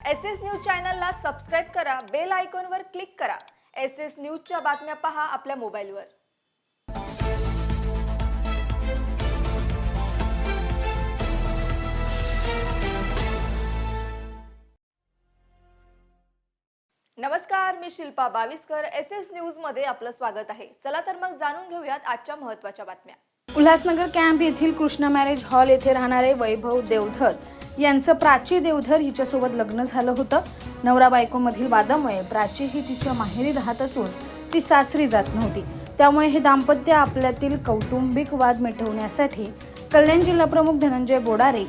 S S news चॅनलला subscribe करा bell आयकॉनवर क्लिक करा. एस एस न्यूजच्या बातम्या पहा आपल्या मोबाईलवर. नमस्कार मी शिल्पा बावीसकर. एस एस न्यूजमध्ये आपलं स्वागत आहे. चला तर मग जाणून घेऊयात आजच्या महत्त्वाच्या बातम्या. उल्हासनगर कॅम्प येथील कृष्णा मॅरेज हॉल येथे राहणारे वैभव देवधर यांचं प्राची देवधर हिच्यासोबत लग्न झालं होतं. नवरा बायकोमधील वादामुळे प्राची ही तिच्या माहेरी राहत असून ती सासरी जात नव्हती. त्यामुळे हे दाम्पत्य आपल्यातील कौटुंबिक वाद मिटवण्यासाठी कल्याण जिल्हा प्रमुख धनंजय बोडारे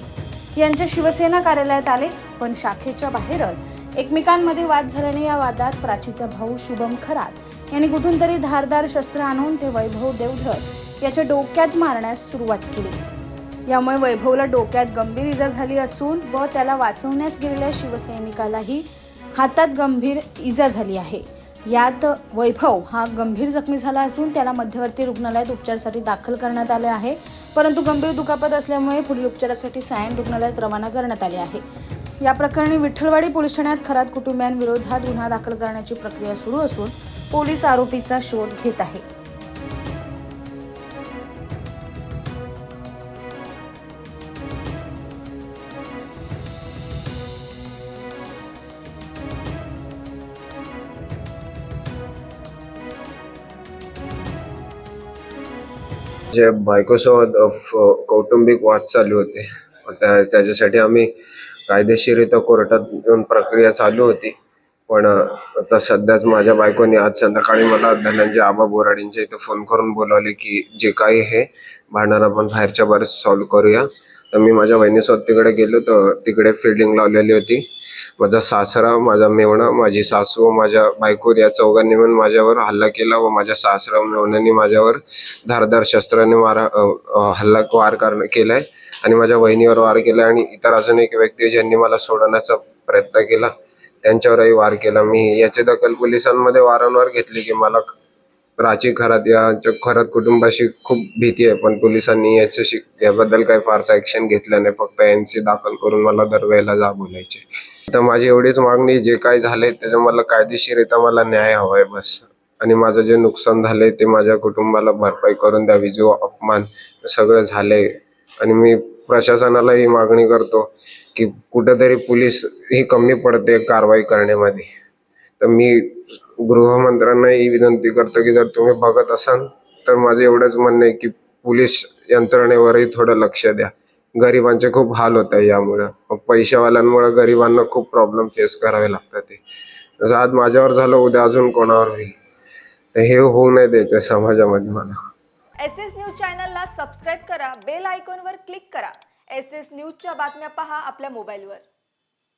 यांच्या शिवसेना कार्यालयात आले पण शाखेच्या बाहेरच एकमेकांमध्ये वाद झाल्याने या वादात प्राचीचा भाऊ शुभम खरात यांनी कुठून तरी धारदार शस्त्र आणून ते वैभव देवधर याच्या डोक्यात मारण्यास सुरुवात केली. यामुळे वैभवला डोक्यात गंभीर इजा झाली असून व त्याला वाचवण्यास गेलेल्या शिवसैनिकालाही हातात गंभीर इजा झाली आहे. यात वैभव हा गंभीर जखमी झाला असून त्याला मध्यवर्ती रुग्णालयात उपचारासाठी दाखल करण्यात आले आहे. परंतु गंभीर दुखापत असल्यामुळे पुढील उपचारासाठी सायन रुग्णालयात रवाना करण्यात आले आहे. या प्रकरणी विठ्ठलवाडी पोलीस ठाण्यात खरात कुटुंबियांविरोधात गुन्हा दाखल करण्याची प्रक्रिया सुरू असून पोलीस आरोपीचा शोध घेत आहेत. जे बायकोसोबत कौटुंबिक वाद चालू होते. त्या- त्याच्यासाठी आम्ही कायदेशीरित्या कोर्टात येऊन प्रक्रिया चालू होती. पण आता सध्याच माझ्या बायकोने आज संध्याकाळी मला धनंजय आबा बोराडींच्या इथं फोन करून बोलावले की जे काही हे भांडण आपण बाहेरच्या बाहेर सॉल्व्ह करूया. तर मी माझ्या बहिणीसोबत तिकडे गेलो तर तिकडे फिल्डिंग लावलेली होती. माझा सासरा माझा मेवणा माझी सासू व माझ्या बायको या चौघांनी मिळून माझ्यावर हल्ला केला व माझ्या सासरा मेवण्याने माझ्यावर धारदार शस्त्राने मारा हल्ला वार कर केलाय आणि माझ्या वहिनीवर वार केला आणि इतर अजून एक व्यक्ती ज्यांनी मला सोडवण्याचा प्रयत्न केला त्यांच्यावरही वार केला. मी याची दखल पोलिसांमध्ये वारंवार घेतली की मला प्राची खरात या घरात कुटुंबाशी खूप भीती आहे पण पोलिसांनी याच्याशी याबद्दल काही फारसा ऍक्शन घेतलं नाही. फक्त एनसी दाखल करून मला दरवेळेला जा बोलायचे. तर माझी एवढीच मागणी जे काही झालंय त्याच्या मला कायदेशीरित्या मला न्याय हवाय बस. आणि माझं जे नुकसान झालंय ते माझ्या कुटुंबाला भरपाई करून द्यावी. जो अपमान सगळं झालंय. आणि मी प्रशासनाला ही मागणी करतो की कुठेतरी पोलीस ही कमी पडते कारवाई करण्यामध्ये. तर मी गृहमंत्र्यांनाही विनंती करतो की जर तुम्ही बघत असाल तर माझं एवढंच म्हणणं आहे की पोलीस यंत्रणेवरही थोडं लक्ष द्या. गरिबांचे खूप हाल होत आहे यामुळं. मग पैशावाल्यांमुळे गरिबांना खूप प्रॉब्लेम फेस करावे लागतात ते. जसं आज माझ्यावर झालं उद्या अजून कोणावर होईल? तर हे होऊ नये द्यायचं समाजामध्ये मला. एस एस न्यूज चॅनलला सबस्क्राईब करा बेल आयकॉनवर क्लिक करा. एस एस न्यूजच्या बातम्या पहा आपल्या मोबाईलवर.